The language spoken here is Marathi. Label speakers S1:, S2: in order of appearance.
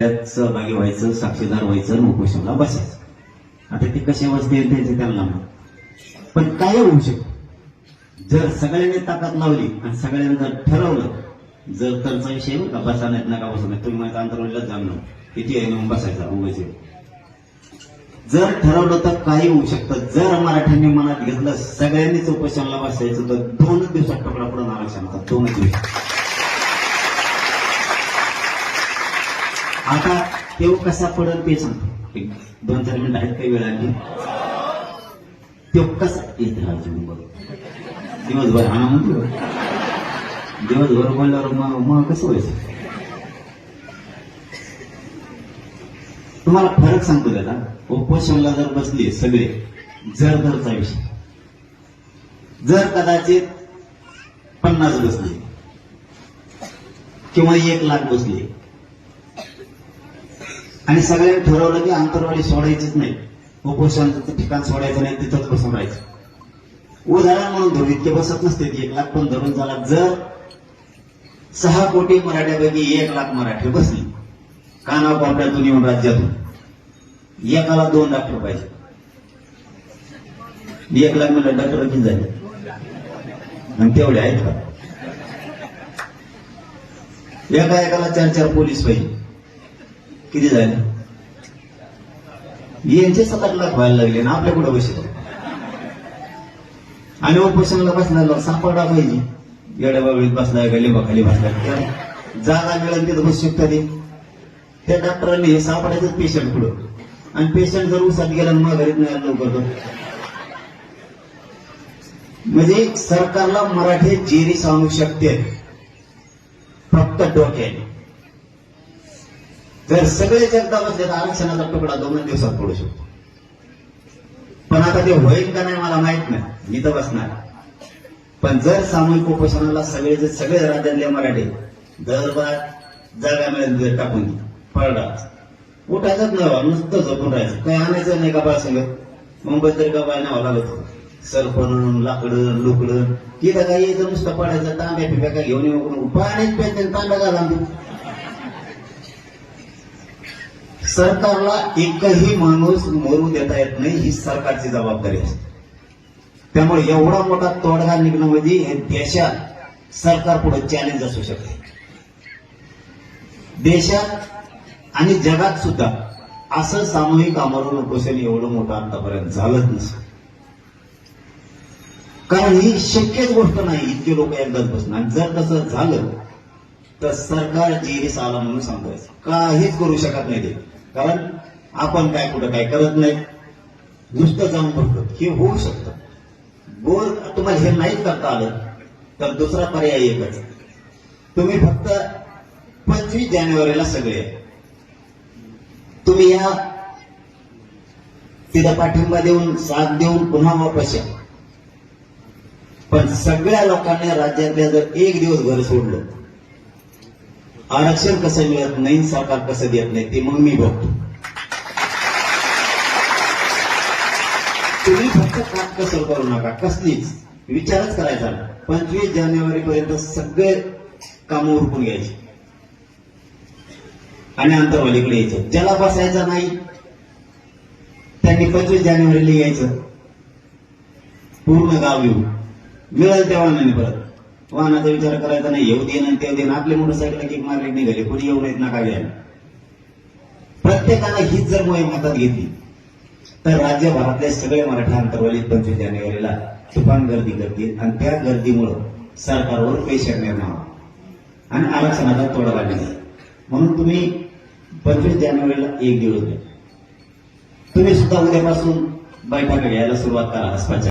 S1: सहभागी व्हायचं साक्षीदार व्हायचं आणि उपोषणाला बसायचं. आता ते कसे बसते त्यांचे त्यांना पण काय होऊ शकतं? जर सगळ्यांनी ताकद लावली आणि सगळ्यांनी जर ठरवलं जर तरचा विषय का बसा नाहीत नका नाही तुम्ही माझ्या अंतरवलीलाच जाणं किती आहे मग बसायचा उगाच जर ठरवलं तर काही होऊ शकतं. जर मराठ्यांनी मनात घेतलं सगळ्यांनीच उपोषणाला बसायचं तर दोनच दिवसात टोकडा पडून आरक्षणाचा दोनच दिवस आता तेव्हा कसा पडेल ते सांगतो एक दोन चार मिनिट आहेत काही वेळ आणखी तो कसा येत मग दिवसभर हा म्हणतो. दिवसभर बोलल्यावर मग मग कसं व्हायचं? तुम्हाला फरक सांगतो त्याला उपोषणला जर बसले सगळे जर दरचा विषय. जर कदाचित पन्नास बसले किंवा एक लाख बसले आणि सगळ्यांनी ठरवलं की आंतरवाडी सोडायचीच नाही. उपोषणाचं ठिकाण सोडायचं नाही तिथंच बसून राहायचं. उदाहरण म्हणून धरू इतके बसत नसते एक लाख पण धरून झाला जर सहा कोटी मराठ्यापैकी एक लाख मराठी बसली. कानाव कोपऱ्यातून येऊन राज्यातून. एकाला दोन डॉक्टर पाहिजे एक लाख म्हणजे डॉक्टर किती झाले. आणि तेवढे आहेत का? एका एकाला चार चार पोलीस पाहिजे. किती झाले? यांचे सात आठ लाख व्हायला लागले ना आपल्या कुठं बसले आणि उपोषणाला बसण्याला सापडला पाहिजे. येड्या बाबळीत बसलाय का लिंबा बसलाय जागा मिळाली तिथं बसू शकता ते. त्या डॉक्टरांनी हे सापडायचं पेशंट पुढं आणि पेशंट जर उसात गेला माघारीत मग नाही लवकर म्हणजे सरकारला मराठी जेरी सांगू शकते फक्त डोक्याने. जर सगळे जनता बसले तर आरक्षणाचा तुकडा दोन दिवसात पडू शकतो. पण आता ते होईल का नाही मला माहीत नाही. मी तर बसणार. पण जर सामूहिक उपोषणाला सगळे जे सगळे राज्यातले मराठी दरबार जागा मिळेल टाकून पळला उठायचंच नाही नुसतं झोपून राहायचं. काही आणायचं नाही का बाळसंग? मुंबईत तरी का बाय न्यावं लागत? सरपण लाकडं लुकडं तिथं काय यायचं नुसतं पडायचं तांब्या पिप्या काय घेऊन येऊ? पाण्यात प्यायचं तांब्या घाला सरकारला एकही माणूस मरू देता येत नाही ही सरकारची जबाबदारी असते त्यामुळे एवढा मोठा तोडगा निघणं म्हणजे हे देशात सरकार पुढे चॅलेंज असू शकते. देशात आणि जगात सुद्धा असं सामूहिक आमरण उपोषण एवढं मोठं आतापर्यंत झालंच नसतं. कारण ही शक्यच गोष्ट नाही इतके लोक एकदाच बसणार. आणि जर तसं झालं तर सरकार जेरीस आला म्हणून सांगायचं. काहीच करू शकत नाही ते. कारण आपण काय कुठं काय करत नाही. नुसतं जाऊन बघतो. हे होऊ शकतं. बोर तुम्हाला हे नाही करता आलं तर दुसरा पर्याय एकच. तुम्ही फक्त पंचवीस जानेवारीला सगळे. तुम्ही या तिथं पाठिंबा देऊन साथ देऊन पुन्हा वापस या. पण सगळ्या लोकांनी राज्यातल्या जर एक दिवस घर सोडलं आरक्षण कसं मिळत नाही सरकार कसं देत नाही ते मग मी बघतो. तुम्ही फक्त काम कसं करू नका कसलीच. विचारच करायचा पंचवीस जानेवारी पर्यंत सगळे काम उरकून घ्यायचे. आणि अंतरवालीकडे यायचं. ज्याला बसायचं नाही त्यांनी पंचवीस जानेवारीला यायचं. पूर्ण गाव येऊन. मिळेल तेव्हा नाही परत. वाहनाचा विचार करायचा नाही. येऊ दे आणि तेव्हा दे आपली मोटरसायकल किक मारली निघाले. कोणी येऊ नयेत काय घ्यायला प्रत्येकानं हीच जर मोहीम हातात घेतली तर राज्यभरातले सगळे मराठी अंतर्वलित पंचवीस जानेवारीला तुफान गर्दी करतील आणि त्या गर्दीमुळं सरकारवर प्रेशर निर्माण आणि आरक्षणाचा तोडा निघेल. म्हणून तुम्ही पंचवीस जानेवारीला एक दिवस द्या. तुम्ही सुद्धा उद्यापासून बैठक घ्यायला सुरुवात करा. आसपासच्या